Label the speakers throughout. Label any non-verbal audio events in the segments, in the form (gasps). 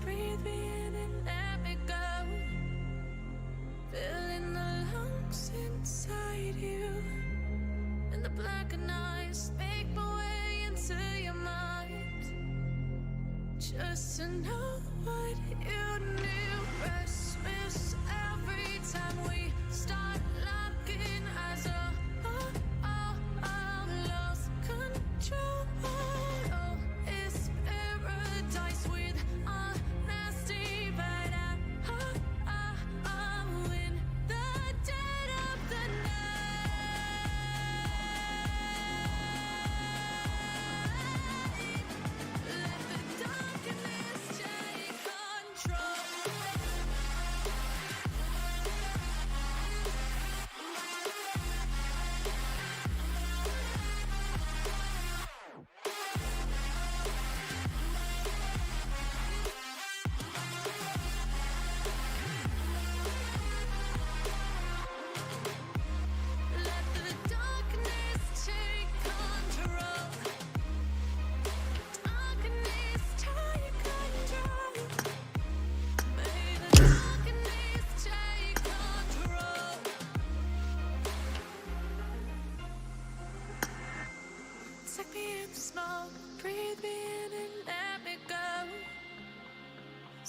Speaker 1: breathe me in and let me go. Filling the lungs inside you, and the blackened eyes make my way into your mind. Just to know what you knew, restless every time we start locking eyes. Oh, oh, oh, lost control.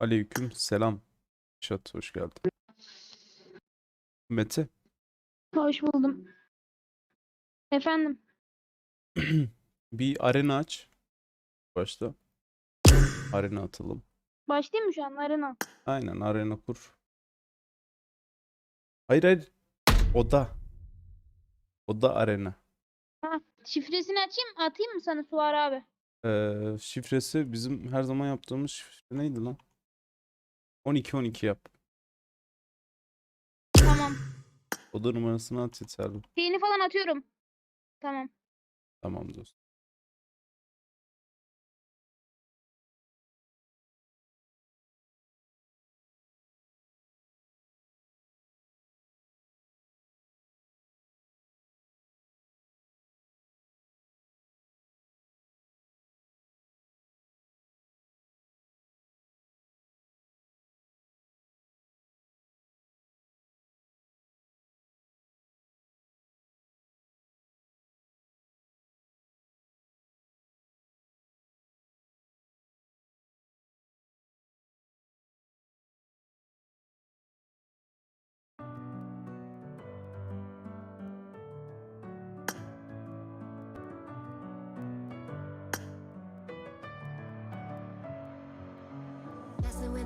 Speaker 2: Aleyküm selam. Şat hoş geldin. Mete
Speaker 3: Hoş buldum. Efendim, (clears throat)
Speaker 2: bir arena aç. Başta. Arena atalım.
Speaker 3: başlayayım mı şu an arena?
Speaker 2: Aynen arena kur. Hayır hayır. Oda. Oda arena.
Speaker 3: Ha, şifresini açayım, atayım mı sana Suvar abi?
Speaker 2: Ee, şifresi bizim her zaman yaptığımız şifre neydi lan? 12 12 yap.
Speaker 3: Tamam.
Speaker 2: Oda numarasını at yeterli.
Speaker 3: Şeyini falan atıyorum. Tamam.
Speaker 2: Tamam dostum.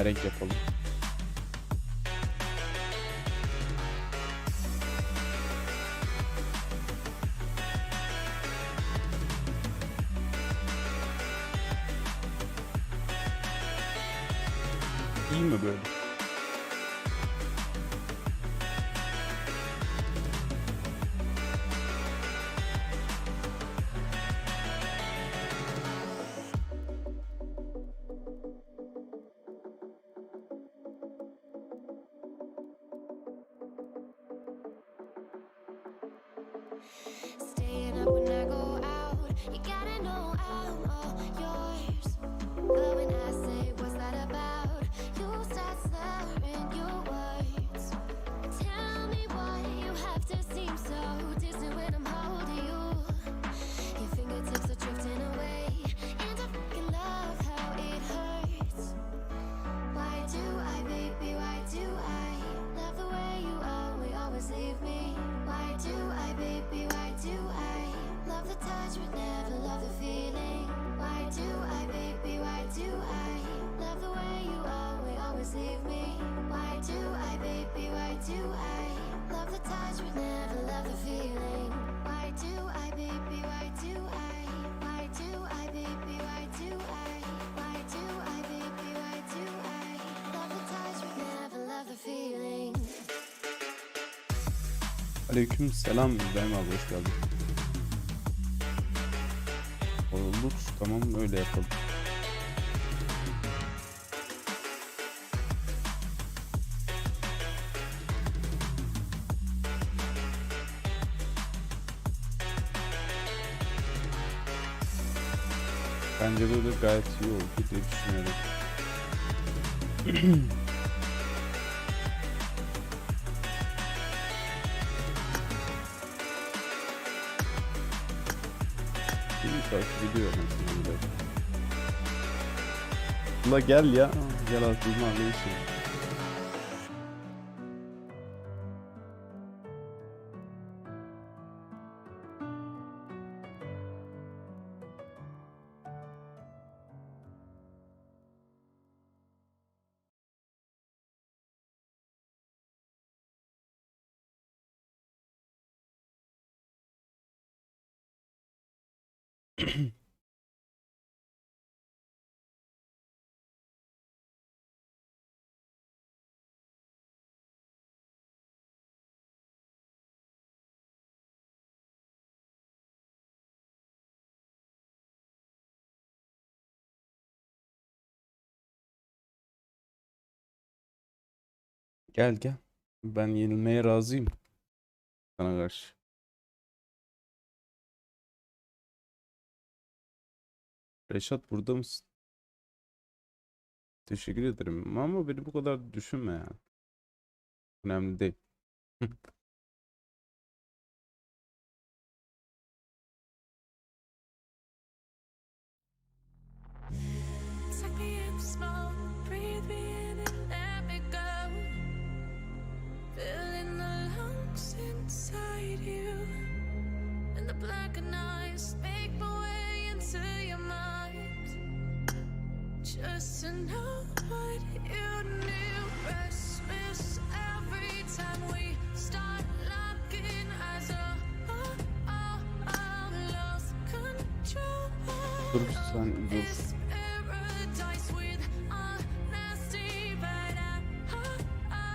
Speaker 2: Ne renk yapalım?
Speaker 4: But when I say, what's that about? You start slurring
Speaker 2: Aleyküm selam İbrahim abi hoş geldin. Olur tamam öyle yapalım. Bence böyle gayet iyi oldu diye düşünüyorum. (clears throat) takip ediyor. La gel ya. Gel aklımı alıyorsun. Gel gel. Ben yenilmeye razıyım. Sana karşı. Reşat burada mısın? Teşekkür ederim ama beni bu kadar düşünme yani. Önemli değil. (laughs)
Speaker 1: İn and Just to know what you knew, restless every time we start locking eyes. Oh, oh, oh, oh, lost control.
Speaker 2: Dur sen dur.
Speaker 1: Paradise with honesty, but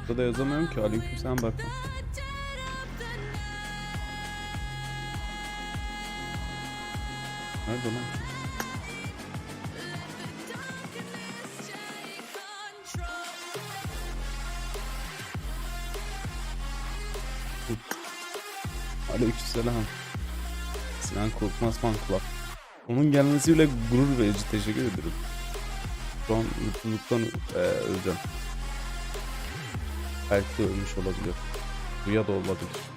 Speaker 2: Burada da yazamıyorum ki. Aleyküm sen bak.
Speaker 1: the dead of the night.
Speaker 2: Nerede lan? Aleykümselam. Sinan Korkmaz Fan Club. Onun gelmesi bile gurur verici. Teşekkür ederim. Şu an mutluluktan e, öleceğim. Belki de ölmüş olabilir. Rüya da olabilir.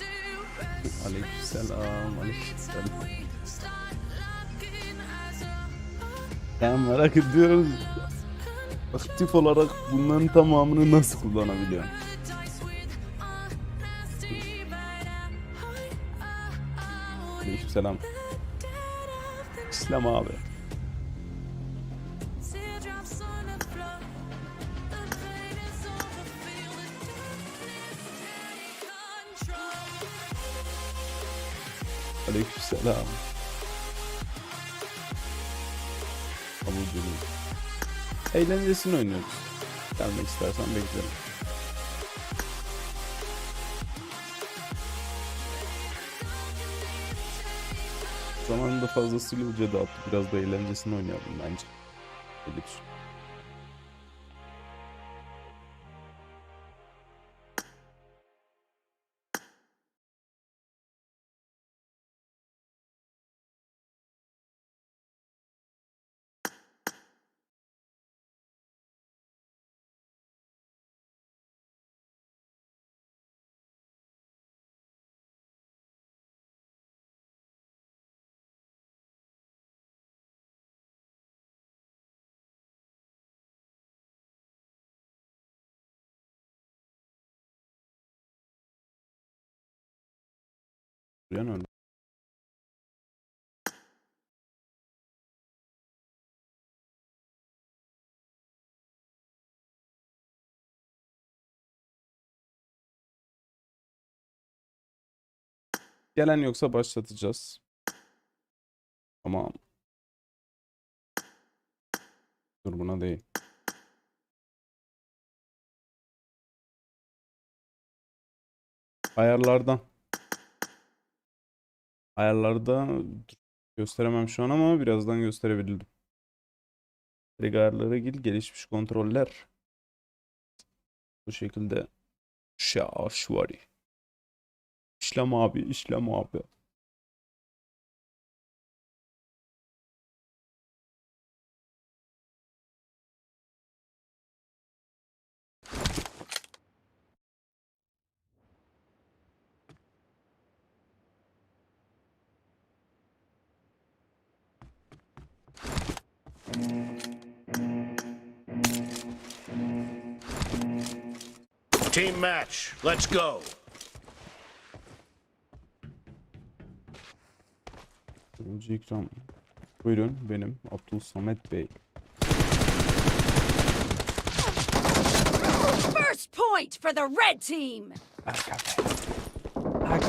Speaker 1: Do best.
Speaker 2: Aleykümselam. Aleykümselam. Ben merak ediyorum. Aktif olarak bunların tamamını nasıl kullanabiliyorum?
Speaker 1: Darkness take control.
Speaker 2: Aleykümselam. Kabul. Eğlencesini oynuyoruz. Gelmek istersen beklerim. Zamanında fazlasıyla uca dağıttı. Biraz da eğlencesini oynayalım bence. Öyle düşün. Duyan. Gelen yoksa başlatacağız. Tamam. Dur buna değil. Ayarlardan. Ayarlarda gösteremem şu an ama birazdan gösterebilirim. Direkt ayarlara gir. Gelişmiş kontroller. Bu şekilde şaşvari. İşlem abi, işlem abi.
Speaker 5: Team match. Let's go.
Speaker 2: Önce ikram. Buyurun benim Abdul Samet Bey.
Speaker 6: First point for the red team.
Speaker 2: Aga be. Aga.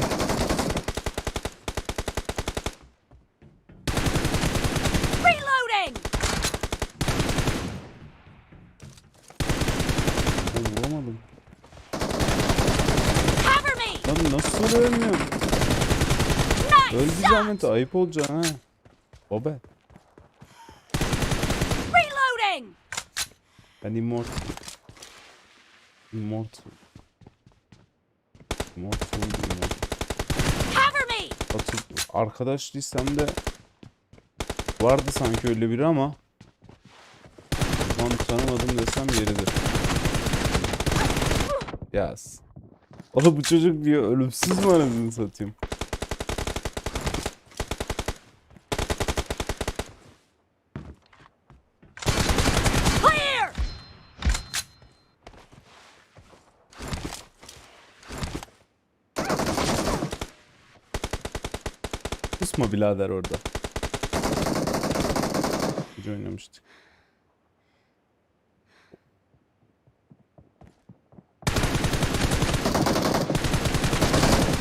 Speaker 6: Reloading.
Speaker 2: Ben vuramadım. Lan nasıl ölmüyorum?
Speaker 6: Nice
Speaker 2: Öl bir zahmet ayıp olacak ha. Baba
Speaker 6: Reloading.
Speaker 2: ben immortal. Immortal. Immortal immortal.
Speaker 6: Cover me.
Speaker 2: Hatır, arkadaş listemde vardı sanki öyle biri ama şu an tanımadım desem yeridir. Yaz. Oğlum bu çocuk diyor ölümsüz mü anasını satayım? Kusma birader orada. Gece oynamıştık.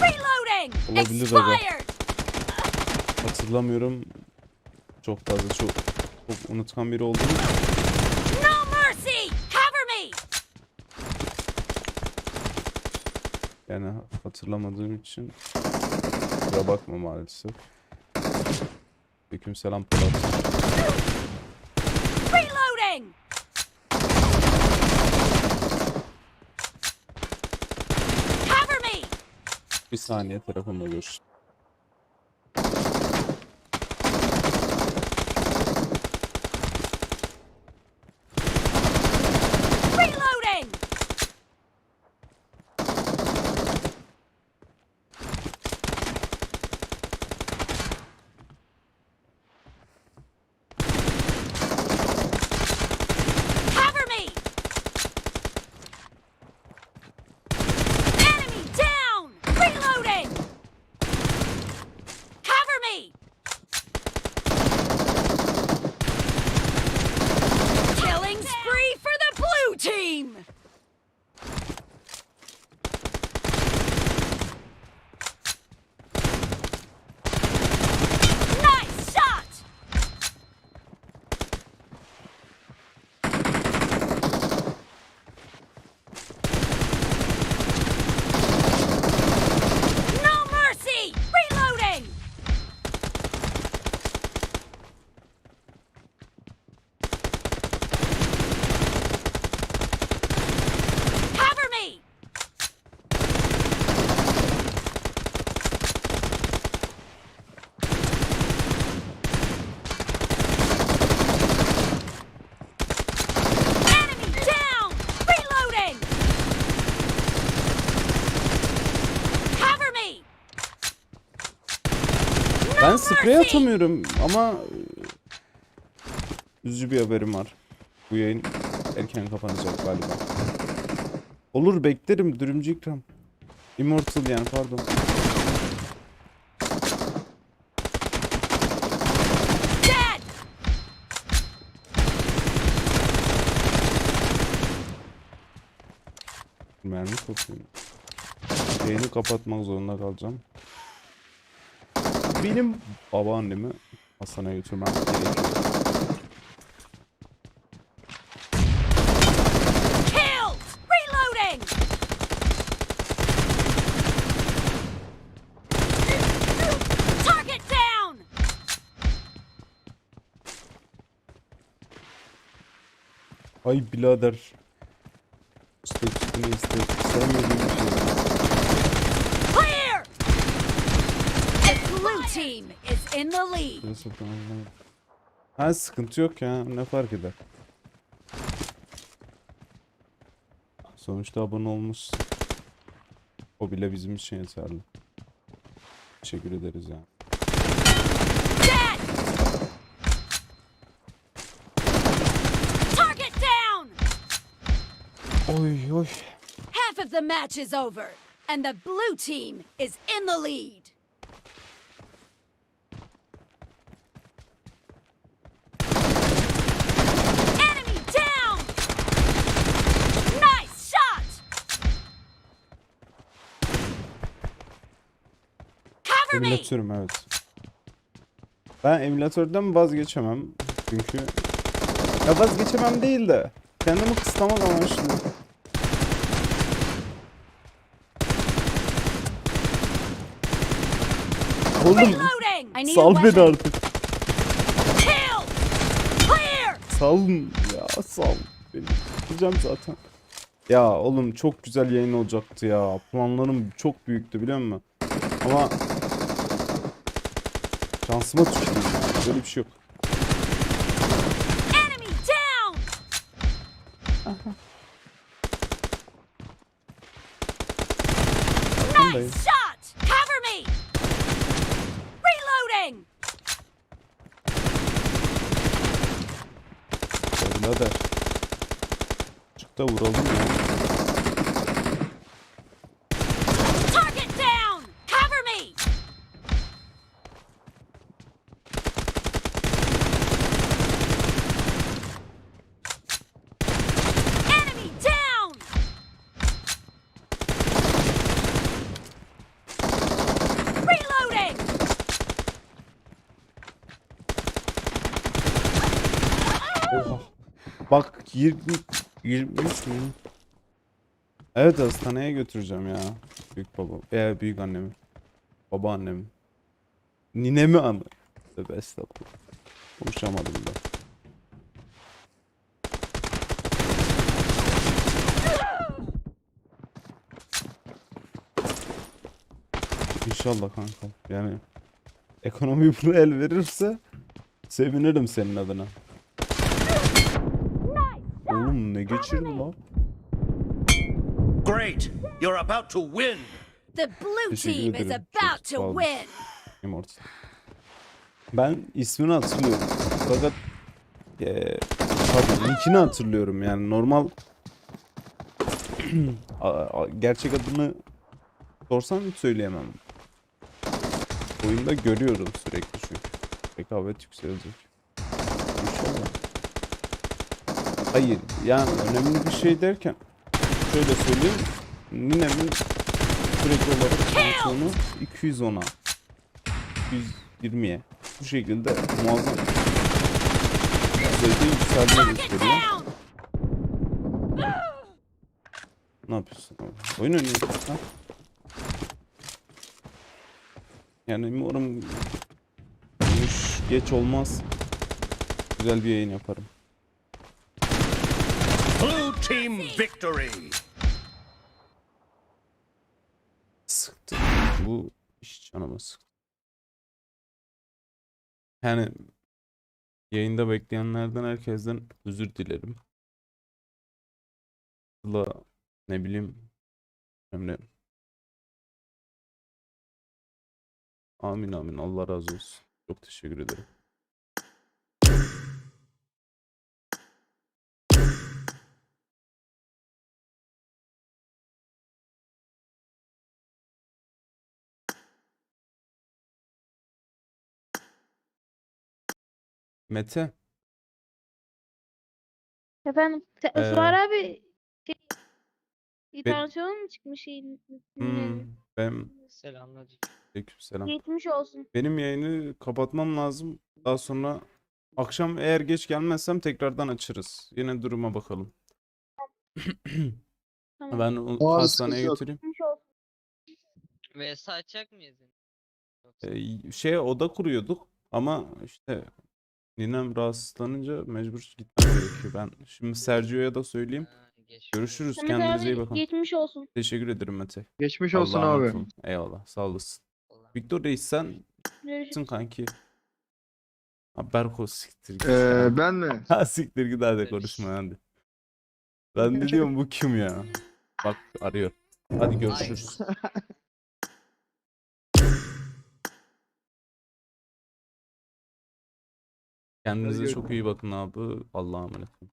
Speaker 6: Reloading.
Speaker 2: Olabilir aga. Hatırlamıyorum. Çok fazla çok, çok unutkan biri olduğum için.
Speaker 6: No mercy. Cover me.
Speaker 2: Yani hatırlamadığım için kusura bakma maalesef. Aleykümselam Polat.
Speaker 6: Reloading. Cover me.
Speaker 2: Bir saniye telefonla görüş. Sprey atamıyorum ama e, üzücü bir haberim var. Bu yayın erken kapanacak galiba. Olur beklerim dürümcü ikram. Immortal yani pardon. Mermi kokuyor. Yayını kapatmak zorunda kalacağım. Benim babaannemi hastaneye götürmem gerekiyor.
Speaker 6: Killed! Reloading! Target down!
Speaker 2: Ay birader. İşte çıkını iste. Sevmediğim bir şey.
Speaker 6: Clear! The blue team is in the lead.
Speaker 2: Burası tamam. Ha sıkıntı yok ya. Ne fark eder? Sonuçta abone olmuş. O bile bizim için yeterli. Teşekkür ederiz ya.
Speaker 6: Dead! Target down!
Speaker 2: Oy oy.
Speaker 6: Half of the match is over, and the blue team is in the lead. Enemy down! Nice shot! Cover me!
Speaker 2: Emülatörüm evet. Ben emülatörden vazgeçemem. Çünkü ya vazgeçemem değil de kendimi kısıtlamak amaçlı. Oğlum sal beni artık. Salın ya sal beni. Gideceğim zaten. Ya oğlum çok güzel yayın olacaktı ya. Planlarım çok büyüktü biliyor musun? Ama şansıma tüküreyim ya. Böyle bir şey yok.
Speaker 6: Enemy down!
Speaker 2: Buradayım.
Speaker 6: Nice shot! Cover me! Reloading!
Speaker 2: Birader. Çık da vuralım ya.
Speaker 6: Target down! Cover me! Enemy down! Reloading!
Speaker 2: Oha. Bak 20 23 mü? Evet hastaneye götüreceğim ya. Büyük baba. Veya büyük annemi. Babaannemi. Ninemi anı. Tövbe estağfurullah. Konuşamadım da. İnşallah kanka. Yani ekonomi buna el verirse sevinirim senin adına. Oğlum ne geçirdi lan?
Speaker 5: Great! You're about to win!
Speaker 6: The blue team is about to win!
Speaker 2: Immortal. Ben ismini hatırlıyorum. Fakat eee pardon nickini hatırlıyorum yani normal (clears throat) gerçek adını sorsan hiç söyleyemem. Oyunda görüyorum sürekli çünkü. Rekabet yükselecek. İnşallah. Hayır yani önemli bir şey derken şöyle söyleyeyim. Ninemin sürekli olarak kontrolünü 210'a 220'ye bu şekilde muazzam düzeyde yükselme gösteriyor. (gasps) Ne yapıyorsun? abi? Oyun oynuyorsun ha? Yani umarım geç olmaz. Güzel bir yayın yaparım.
Speaker 5: Team victory!
Speaker 2: Sıktı. Bu iş canıma sıktı. Yani yayında bekleyenlerden herkesten özür dilerim. La ne bileyim Emre Amin amin. Allah razı olsun. Çok teşekkür ederim. Mete.
Speaker 3: Efendim te-
Speaker 2: Ee,
Speaker 3: Suar abi şey,
Speaker 2: be-
Speaker 3: İnternasyonel mı çıkmış şeyin?
Speaker 2: Hmm, ben
Speaker 7: Selamünaleyküm.
Speaker 2: Aleykümselam.
Speaker 3: Geçmiş olsun.
Speaker 2: Benim yayını kapatmam lazım. Daha sonra akşam eğer geç gelmezsem tekrardan açarız. Yine duruma bakalım.
Speaker 3: Tamam.
Speaker 2: Ben o hastaneye
Speaker 8: sıkıntı yok.
Speaker 2: götüreyim.
Speaker 3: Geçmiş olsun.
Speaker 7: VS açacak mıyız? yine? Yoksa
Speaker 2: Ee, şeye oda kuruyorduk ama işte ninem rahatsızlanınca mecbur gitmem gerekiyor. Ben şimdi Sergio'ya da söyleyeyim. Görüşürüz.
Speaker 3: Samet
Speaker 2: Kendinize iyi
Speaker 3: abi
Speaker 2: bakın.
Speaker 3: geçmiş olsun.
Speaker 2: Teşekkür ederim Mete.
Speaker 8: Geçmiş olsun
Speaker 2: Allah'a emanet
Speaker 8: abi.
Speaker 2: olun. Eyvallah. Sağ olasın. Victor Reis sen
Speaker 3: Görüşürüz.
Speaker 2: kanki? Ha Berko siktir git
Speaker 8: Ee, (laughs) ben mi?
Speaker 2: Ha siktir git hadi konuşma hadi. Ben de diyorum bu kim ya? Bak arıyor. Hadi görüşürüz. (laughs) Kendinize çok iyi bakın abi. Allah'a emanet olun.